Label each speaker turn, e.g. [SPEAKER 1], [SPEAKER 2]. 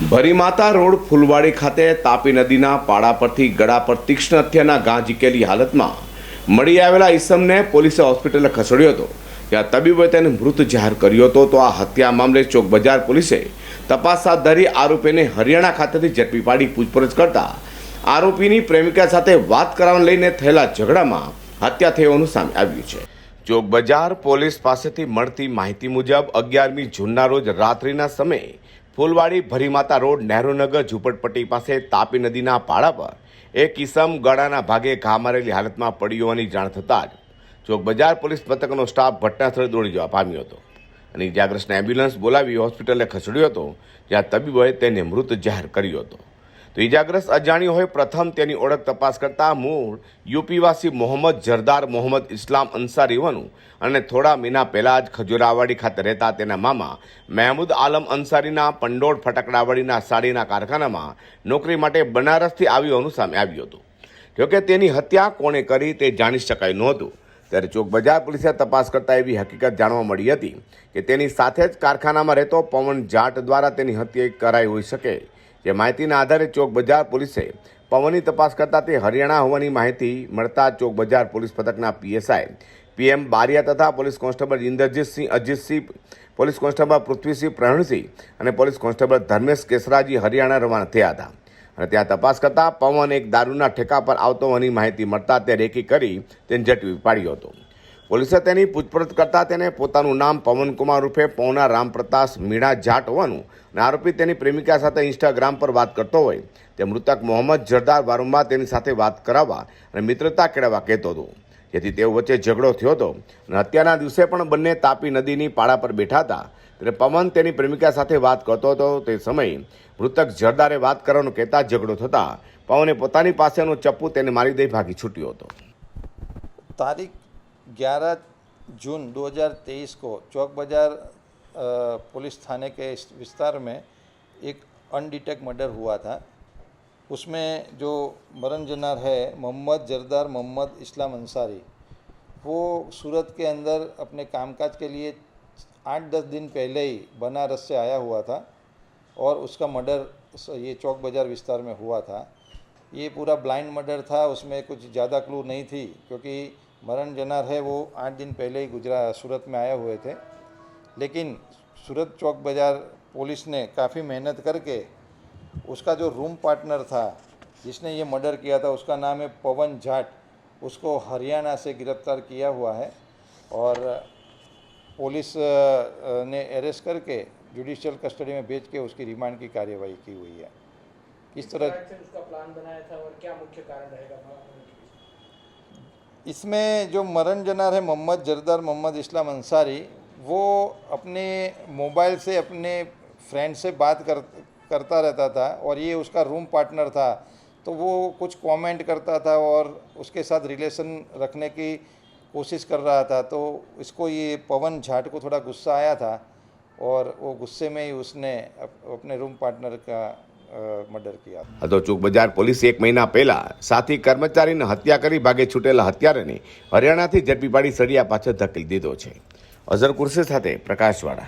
[SPEAKER 1] Bharimata road Phulwadi ખાતે તાપી નદીના પાડા પરથી ગળા પર તીક્ષ્ણ હત્યાના ઘા ઝીકેલી હાલતમાં મળી આવેલા ઈસમને પોલીસે હોસ્પિટલે ખસેડ્યો હતો. ત્યાં તબીબોએ તેને મૃત જાહેર કર્યો હતો, તો આ હત્યા મામલે ચોક બજાર પોલીસે તપાસ હાથ ધરી આરોપીને હરિયાણા ખાતેથી ઝડપી પાડી પૂછપરછ કરતા આરોપીની પ્રેમિકા સાથે વાત કરવાને લઈને થયેલા ઝઘડામાં હત્યા હોવાનું સામે આવ્યું છે. ચોક બજાર પોલીસ પાસેથી મળતી માહિતી મુજબ અગિયારમી જૂનના રોજ રાત્રિના સમયે ફૂલવાડી ભરીમાતા રોડ નહેરુનગર ઝૂંપડપટ્ટી પાસે તાપી નદીના પાળા પર એક કિસમ ગળાના ભાગે ઘા મારેલી હાલતમાં પડી હોવાની જાણ થતાં જ ચોક બજાર પોલીસ મથકનો સ્ટાફ ઘટનાસ્થળે દોડી જવા પામ્યો હતો. અને ઇજાગ્રસ્તને એમ્બ્યુલન્સ બોલાવી હોસ્પિટલે ખસેડ્યો હતો, જ્યાં તબીબોએ તેને મૃત જાહેર કર્યો હતો. તો ઇજાગ્રસ્ત અજાણ્યો હોય પ્રથમ તેની ઓળખ તપાસ કરતા મૂળ યુપીવાસી મોહમ્મદ જરદાર મોહમ્મદ ઇસ્લામ અંસારી હોવાનું અને થોડા મહિના પહેલાં જ ખજુરાવાડી ખાતે રહેતા તેના મામા મહેમૂદ આલમ અંસારીના પંડોળ ફટકડાવાડીના સાડીના કારખાનામાં નોકરી માટે બનારસથી આવ્યું હોવાનું સામે આવ્યું હતું. જોકે તેની હત્યા કોણે કરી તે જાણી શકાય નહોતું. ત્યારે ચોક બજાર પોલીસે તપાસ કરતા એવી હકીકત જાણવા મળી હતી કે તેની સાથે જ કારખાનામાં રહેતો પવન જાટ દ્વારા તેની હત્યા કરાઈ હોઈ શકે જે માહિતીના આધારે ચોક બજાર પોલીસે પવનની તપાસ કરતા તે હરિયાણા હોવાની માહિતી મળતા ચોક બજાર પોલીસ પથકના પીએસઆઈ પીએમ બારિયા તથા police constable Indrajitsinh, Ajitsinh, police constable Prithvisinh Pravinsinh અને પોલીસ કોન્સ્ટેબલ ધર્મેશ કેસરાજી હરિયાણા રવાના થયા હતા. અને ત્યાં તપાસ કરતા પવન એક દારૂના ઠેકા પર આવતો હોવાની માહિતી મળતા તે રેકી કરી તેને ઝડપી પાડ્યો હતો. પોલીસે તેની પૂછપરછ કરતાં તેને પોતાનું નામ પવનકુમાર રૂપે, પૌના રામપ્રતાશ મીણા જાટ હોવાનું અને આરોપી તેની પ્રેમિકા સાથે ઇન્સ્ટાગ્રામ પર વાત કરતો હોય. તે મૃતક મોહમ્મદ જરદાર વારંવાર તેની સાથે વાત કરાવવા અને મિત્રતા કેળવવા કહેતો હતો. જેથી તેઓ વચ્ચે ઝઘડો થયો હતો અને હત્યાના દિવસે પણ બંને તાપી નદીની પાળા પર બેઠા હતા. ત્યારે પવન તેની પ્રેમિકા સાથે વાત કરતો હતો. તે સમયે મૃતક જરદારે વાત કરવાનું કહેતા ઝઘડો થતાં પવને પોતાની પાસેનો ચપ્પુ તેને મારી દઈ ભાગી છૂટ્યો હતો.
[SPEAKER 2] તારીખ 11 जून 2023 को चौक बाज़ार पुलिस थाने के इस विस्तार में एक अनडिटेक्ट मर्डर हुआ था। उसमें जो मरण जनार है, मोहम्मद जरदार मोहम्मद इस्लाम अंसारी, वो सूरत के अंदर अपने कामकाज के लिए आठ दस दिन पहले ही बनारस से आया हुआ था और उसका मर्डर ये चौक बाज़ार विस्तार में हुआ था। ये पूरा ब्लाइंड मर्डर था, उसमें कुछ ज़्यादा क्लू नहीं थी, क्योंकि मरण जनार है वो आठ दिन पहले ही गुजरा सूरत में आए हुए थे लेकिन सूरत चौक बाज़ार पुलिस ने काफ़ी मेहनत करके उसका जो रूम पार्टनर था जिसने ये मर्डर किया था उसका नाम है पवन जाट उसको हरियाणा से गिरफ़्तार किया हुआ है और पुलिस ने अरेस्ट करके जुडिशियल कस्टडी में भेज के उसकी रिमांड की कार्यवाही की हुई है इस तरह
[SPEAKER 3] उसका प्लान बनाया था और क्या मुख्य कारण रहेगा?
[SPEAKER 2] इसमें जो मरण जनार है, मोहम्मद जरदार मोहम्मद इस्लाम अंसारी, वो अपने मोबाइल से, अपने फ्रेंड से बात कर, करता रहता था और ये उसका रूम पार्टनर था। तो वो कुछ कमेंट करता था और उसके साथ रिलेशन रखने की कोशिश कर रहा था। तो इसको ये पवन झाट को थोड़ा गुस्सा आया था और वो गुस्से में ही उसने अप- अपने रूम पार्टनर का મર્ડર
[SPEAKER 1] કિયા તો ચૂક બજાર પોલીસ એક મહિના પહેલા સાથી કર્મચારીને હત્યા કરી ભાગે છૂટેલા હત્યારાને હરિયાણાથી ઝડપી પાડી સળિયા પાછળ ધકેલી દીધો છે. અઝર કુર્સી સાથે પ્રકાશવાળા.